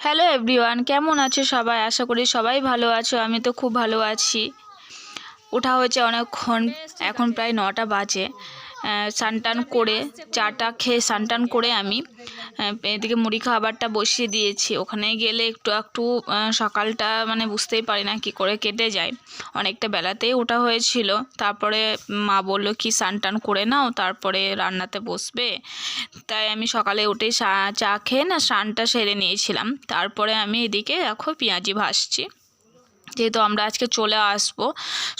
Hello everyone কেমন আছো সবাই? আশা করি সবাই ভালো আছো, আমি তো খুব ভালো আছি। ওঠা হয়েছে অনেকক্ষণ, এখন প্রায় নটা বাজে। সানটান করে চাটা খেয়ে সানটান করে আমি এদিকে মুড়ি খাবারটা বসিয়ে দিয়েছি। ওখানে গেলে একটু একটু সকালটা মানে বুঝতেই পারি না কি করে কেটে যায়। অনেকটা বেলাতেই ওটা হয়েছিল। তারপরে মা বলল, কি সানটান করে নাও, তারপরে রান্নাতে বসবে। তাই আমি সকালে উঠেই চা খেয়ে না স্নানটা সেরে নিয়েছিলাম। তারপরে আমি এদিকে দেখো পেঁয়াজি ভাজছি। যেহেতু আমরা আজকে চলে আসব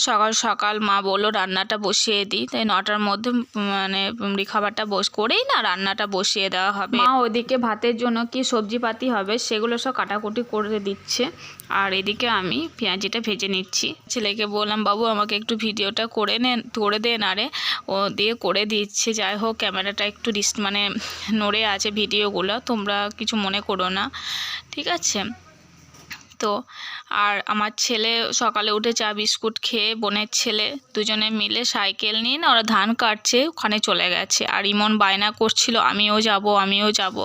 সকাল সকাল মা বলল রান্নাটা বসিয়ে দিই তাই নটার মধ্যে মানে মুড়ি খাবারটা বস করেই না রান্নাটা বসিয়ে দেওয়া হবে। মা ওদিকে ভাতের জন্য কি সবজিপাতি হবে সেগুলো সব কাটাকুটি করে দিচ্ছে আর এদিকে আমি পেঁয়াজিটা ভেজে নিচ্ছি। ছেলেকে বললাম বাবু আমাকে একটু ভিডিওটা করে নেন করে দেন আরে ও দিয়ে করে দিচ্ছে। যাই হোক ক্যামেরাটা একটু ডিস মানে নড়ে আছে ভিডিওগুলো তোমরা কিছু মনে করো না। ঠিক আছে? তো আর আমার ছেলে সকালে উঠে চা, বিস্কুট খেয়ে বোনের ছেলে দুজনে মিলে সাইকেল নিয়ে না ওরা ধান কাটছে, ওখানে চলে গেছে। আর ইমন বায়না করছিল, আমিও যাব আমিও যাব।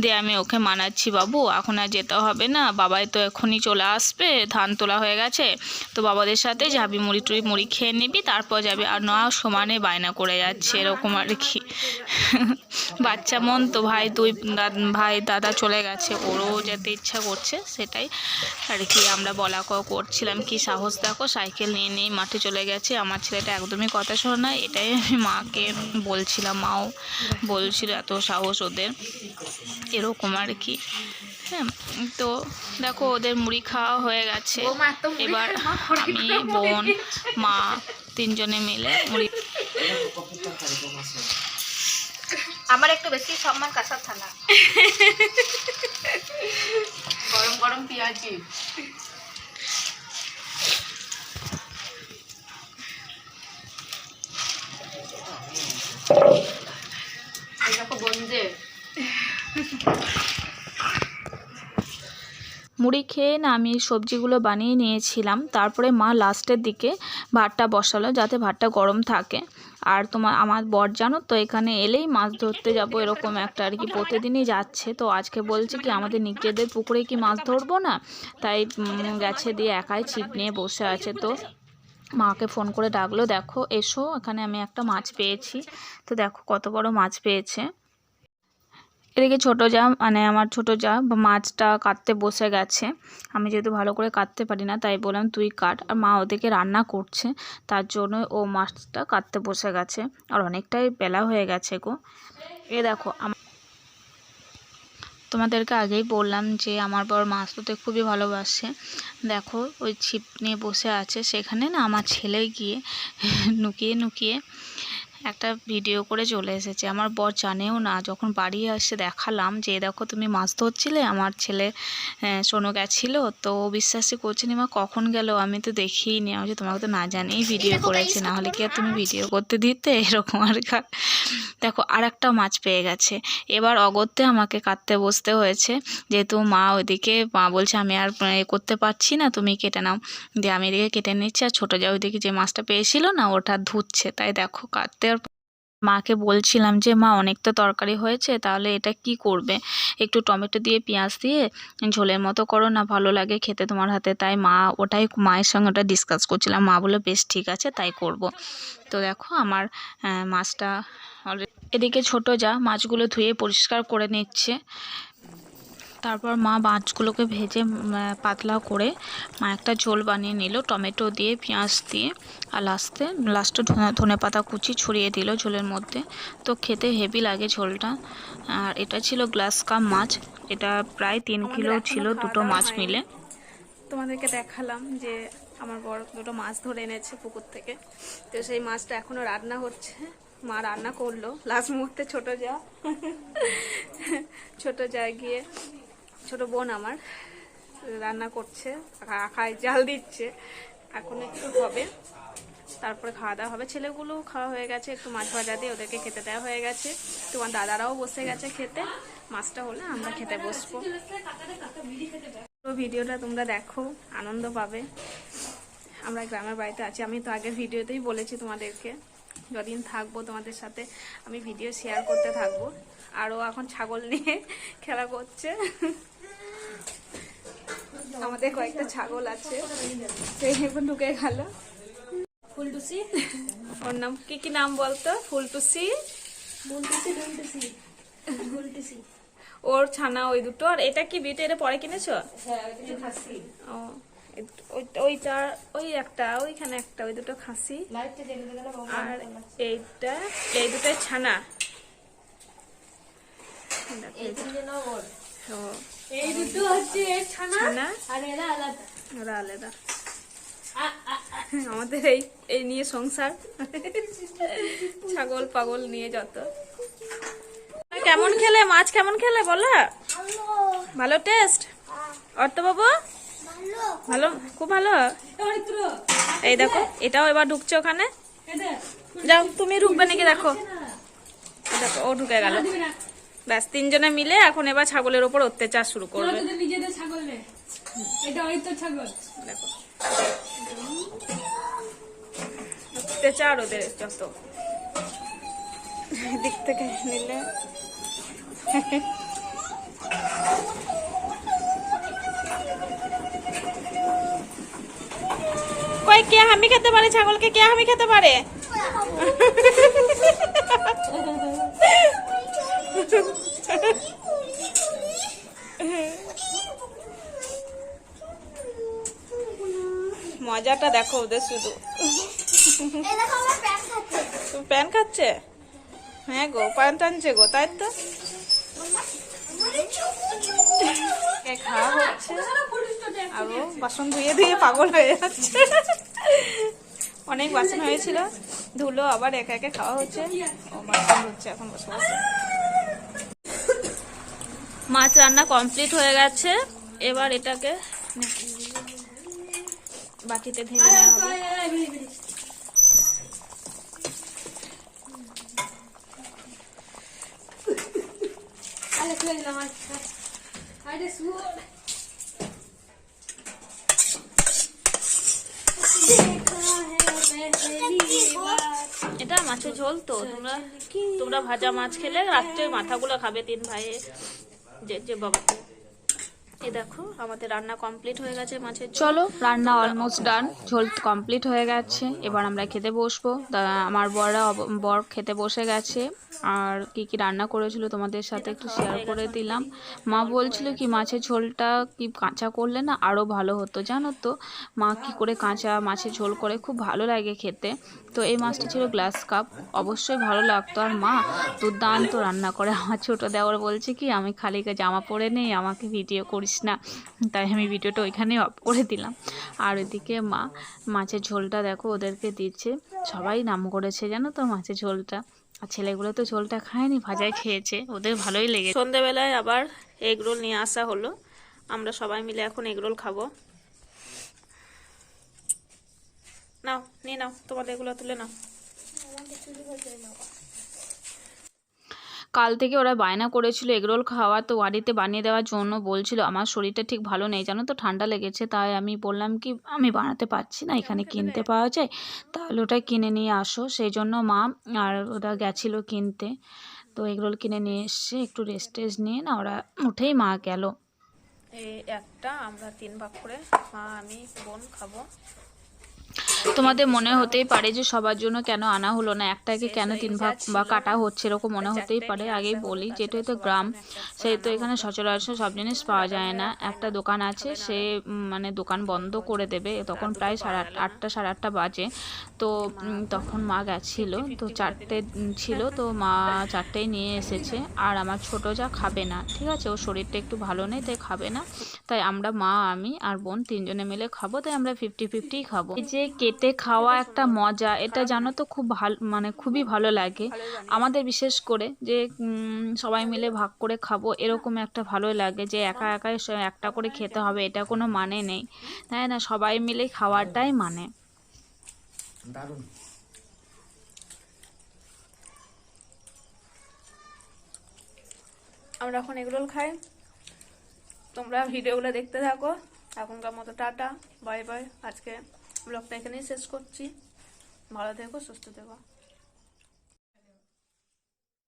দিয়ে আমি ওকে মানাচ্ছি বাবু, এখন আর যেতে হবে না। বাবাই তো এখনই চলে আসবে, ধান তোলা হয়ে গেছে। তো বাবাদের সাথে যাবি, মুড়ি টুড়ি, মুড়ি খেয়ে নিবি, তারপর যাবি। আর না, সমানে বায়না করে যাচ্ছে, এরকম আর কি। বাচ্চা মন তো, ভাই, দুই, ভাই, দাদা চলে গেছে, ওরও যেতে ইচ্ছা করছে, সেটাই। আর কি আমরা বলা ক করছিলাম কি সাহস দেখো সাইকেল নিয়ে নিয়ে মাঠে চলে গেছে। আমার ছেলেটা একদমই কথা শোনে না এটাই আমি মাকে বলছিলাম মাও বলছিল এত সাহস ওদের। এরকম আর কি। হ্যাঁ তো দেখো ওদের মুড়ি খাওয়া হয়ে গেছে। এবার আমি বোন মা তিনজনে মিলে মুড়ি আমার একটু বেশি সম্মান কাঁসার থালা। গরম পেঁয়াজি মুড়ি খেয়ে না আমি সবজিগুলো বানিয়ে নিয়েছিলাম। তারপরে মা লাস্টের দিকে ভাতটা বসালো যাতে ভাতটা গরম থাকে। আর তোমার, আমার বর জানো তো, এখানে এলেই মাছ ধরতে যাব, এরকম একটা আর কি প্রতিদিনই যাচ্ছে। তো আজকে বলছে কি, আমাদের নিজেদের পুকুরে কি মাছ ধরবো না? তাই গেছে দিয়ে একাই ছিপ নিয়ে বসে আছে তো। মাকে ফোন করে ডাকলো, দেখো, এসো, এখানে আমি একটা মাছ পেয়েছি। তো দেখো কত বড় মাছ পেয়েছে। এদিকে ছোটো যা মানে আমার ছোটো যা মাছটা কাটতে বসে গেছে। আমি যেহেতু ভালো করে কাটতে পারি না, তাই বললাম তুই কাট। আর মা ওদেরকে রান্না করছে, তার জন্য ও মাছটা কাটতে বসে গেছে। আর অনেকটাই বেলা হয়ে গেছে গো। এ দেখো তোমাদেরকে আগেই বললাম যে আমার বর মাছ ধরতে খুবই ভালোবাসে। দেখো, ওই ছিপ নিয়ে বসে আছে। সেখানে না আমার ছেলে গিয়ে নুকিয়ে নুকিয়ে একটা ভিডিও করে চলে এসেছে। আমার বর জানেও না। যখন বাড়ি আসে দেখালাম যে দেখো তুমি মাছ ধরছিলে আমার ছেলে শোনো গেছিল। তো বিশ্বাসই করছে না মা কখন গেল? আমি তো দেখিই নি আমি তোমাকে তো না জানিয়েই ভিডিও করেছে না হলে কি আর তুমি ভিডিও করতে দিতে? এরকম আর। দেখো আর একটা মাছ পেয়ে গেছে। এবার অগত্যে আমাকে কাটতে বসতে হয়েছে যেহেতু মা ওইদিকে মা বলছে আমি আর এ করতে পারছি না তুমি কেটে নাও। দিয়ে আমি এদিকে কেটে নিচ্ছি আর ছোটো যা ওইদিকে যে মাছটা পেয়েছিল না ওটা ধুচ্ছে। তাই দেখো কাটতে আর মাকে বলছিলাম যে, মা অনেক তো তরকারি হয়েছে, তাহলে এটা কি করবে? একটু টমেটো দিয়ে, পেঁয়াজ দিয়ে ঝোলের মতো করো না, ভালো লাগে খেতে তোমার হাতে। তাই মা ওটাই মায়ের সঙ্গে ওটা ডিসকাস করছিলাম। মা বলে বেশ, ঠিক আছে, তাই করব। তো দেখো আমার মাছটা অলরেডি এদিকে ছোট যা, মাছগুলো ধুয়ে পরিষ্কার করে নিচ্ছে। তারপর মা মাছগুলোকে ভেজে পাতলা করে মা একটা ঝোল বানিয়ে নিল টমেটো দিয়ে পেঁয়াজ দিয়ে আর লাস্টে লাস্টে ধনে পাতা কুচি ছড়িয়ে দিল ঝোলের মধ্যে। তো খেতে হেভি লাগে ঝোলটা। আর এটা ছিল গ্লাস কাপ মাছ। এটা প্রায় তিন কিলো ছিল দুটো মাছ মিলে। তোমাদেরকে দেখালাম যে আমার বড় দুটো মাছ ধরে এনেছে পুকুর থেকে। তো সেই মাছটা এখনও রান্না হচ্ছে। মা রান্না করল। লাস্ট মুহূর্তে ছোট যা। ছোট যা গিয়ে ছোট বোন আমার, রান্না করছে আখায় জাল দিচ্ছে। এখন একটু হবে, তারপরে খাওয়া দাওয়া হবে। ছেলেগুলো খাওয়া হয়ে গেছে, একটু মাছ ভাজা দিয়ে ওদেরকে খেতে দেওয়া হয়ে গেছে। তোমার দাদারাও বসে গেছে খেতে। মাছটা হলে আমরা খেতে বসবো। পুরো ভিডিওটা তোমরা দেখো, আনন্দ পাবে। আমরা গ্রামের বাড়িতে আছি। আমি তো আগের ভিডিওতেই বলেছি তোমাদেরকে, যদিন থাকব তোমাদের সাথে, আমি ভিডিও শেয়ার করতে থাকব। আরও এখন ছাগল নিয়ে খেলা করছে। আমাদের কয়েকটা ছাগল আছে। সেই এখন ঢুকে গেল। ফুলটুসি? ওর নাম কি কি নাম বলতো? ফুলটুসি? ফুলটুসি ওর ছানা ওই দুটো। আর এটা কি বিটে এটা পরে কিনেছো? হ্যাঁ খাসি। ও ওই- ওইটা ওই একটা ওইখানে একটা ওই দুটো খাসি। আর এইটা এই দুটো ছানা দেখো, এই তিনটে নাও ওর। আলাদা। আমাদের এই এই নিয়ে সংসার। ছাগল পাগল নিয়ে যত। কেমন খেলে? মাছ কেমন খেলে? বলো। ভালো টেস্ট? অর্থ বাবু ভালো? খুব ভালো? এই দেখো এটাও এবার ঢুকছে ওখানে। যাও তুমি ঢুকবে নাকি? দেখো। দেখো ও ঢুকে গেল। ব্যাস তিনজনে মিলে এখন এবার ছাগলের ওপর অত্যাচার শুরু করবে। নিজেদের ছাগল দেখো। অত্যাচার ওদের যত। দিক থেকে নিলে। কই কে হামি খেতে পারে ছাগলকে? কে হামি খেতে পারে? মজাটা দেখো ওদের শুধু। প্যান খাচ্ছে? হ্যাঁ গো, প্যান টানছে গো, তাই তো? খাওয়া হচ্ছে? আরও বাসন ধুয়ে ধুয়ে পাগল হয়ে যাচ্ছে। অনেক বাসন হয়েছিল। ধুলো আবার একা একা খাওয়া হচ্ছে। ও বাসন হচ্ছে এখন বসে বসে। মাছ রান্না কমপ্লিট হয়ে গেছে। এবার এটাকে বাকিতে ঢেলে এটা মাছের ঝোল তো, তোমরা তোমরা ভাজা মাছ খেলে রাত্রে মাথাগুলো খাবে তিন ভাইয়ে। যে যে বাবাকে এই দেখো আমাদের রান্না কমপ্লিট হয়ে গেছে মাছের চলো রান্না অলমোস্ট ডান ঝোল কমপ্লিট হয়ে গেছে। এবার আমরা খেতে বসবো। আমার বড়রা বর খেতে বসে গেছে। আর কি কি রান্না করেছিল তোমাদের সাথে একটু শেয়ার করে দিলাম। মা বলছিল কি মাছের ঝোলটা কি কাঁচা করলে না আরও ভালো হতো? জানো তো মা কি করে কাঁচা মাছের ঝোল করে খুব ভালো লাগে খেতে। তো এই মাছটা ছিল গ্লাস কাপ অবশ্যই ভালো লাগতো। আর মা দুর্দান্ত রান্না করে। আমার ছোটো দেওয়ার বলছে কি আমি খালি জামা পরে নেই আমাকে ভিডিও করিস না। তাই আমি ভিডিওটা ওইখানে অফ করে দিলাম। আর ওইদিকে মা, মাছের ঝোলটা দেখো ওদেরকে দিচ্ছে। সবাই নাম করেছে জানো তো মাছের ঝোলটা? আর ছেলেগুলো তো ঝোলটা খায়নি, ভাজাই খেয়েছে। ওদের ভালোই লেগেছে। সন্ধেবেলায় আবার এগ রোল নিয়ে আসা হলো। আমরা সবাই মিলে এখন এগ রোল খাব। নাও, নিয়ে নাও, তোমাদের এগুলো তুলে নাও। কাল থেকে ওরা বায়না করেছিল এগরোল খাওয়া তো বাড়িতে বানিয়ে দেওয়ার জন্য বলছিল আমার শরীরটা ঠিক ভালো নেই জানো তো ঠান্ডা লেগেছে তাই আমি বললাম কি আমি বানাতে পারছি না এখানে কিনতে পাওয়া যায় তাহলে ওটা কিনে নিয়ে আসো। সেই জন্য মা আর ওরা গেছিল কিনতে তো এগরোল কিনে নিয়ে এসছে একটু রেস্ট টেস্ট নিয়ে না ওরা উঠেই মা গেল। এই একটা আমরা তিন ভাগ করে মা আমি বোন খাব। তোমাদের মনে হতেই পারে যে সবার জন্য কেন আনা হলো না? একটাকে কেন তিন ভাগ বা কাটা হচ্ছে এরকম মনে হতেই পারে। আগেই বলি যেহেতু তো গ্রাম সেহেতু এখানে সচরাচর সব জিনিস পাওয়া যায় না। একটা দোকান আছে, সে মানে দোকান বন্ধ করে দেবে। তখন প্রায় সাড়ে আট- আটটা, সাড়ে আটটা বাজে। তো তখন মা গেছিল, তো চারটে ছিল, তো মা চারটেই নিয়ে এসেছে। আর আমার ছোট যা খাবে না, ঠিক আছে? ওর শরীরটা একটু ভালো নেই, তাই খাবে না। তাই আমরা মা, আমি আর বোন তিনজনে মিলে খাব, তাই আমরা ফিফটি ফিফটি খাব যে কেটে খাওয়া একটা মজা এটা জানো তো খুব ভালো মানে খুবই ভালো লাগে। আমাদের বিশেষ করে যে সবাই মিলে ভাগ করে খাব এরকম একটা ভালো লাগে যে একা একাই একটা করে খেতে হবে এটা কোনো মানে নেই। তাই না? সবাই মিলে খাওয়াটাই মানে। দারুণ। আমরা এখন এগরোল খাই। তোমরা ভিডিওগুলো দেখতে থাকো। এখনকার মতো টাটা বাই বাই আজকে। ব্লগটা এখানেই শেষ করছি। ভালো থেকো সুস্থ থেকো।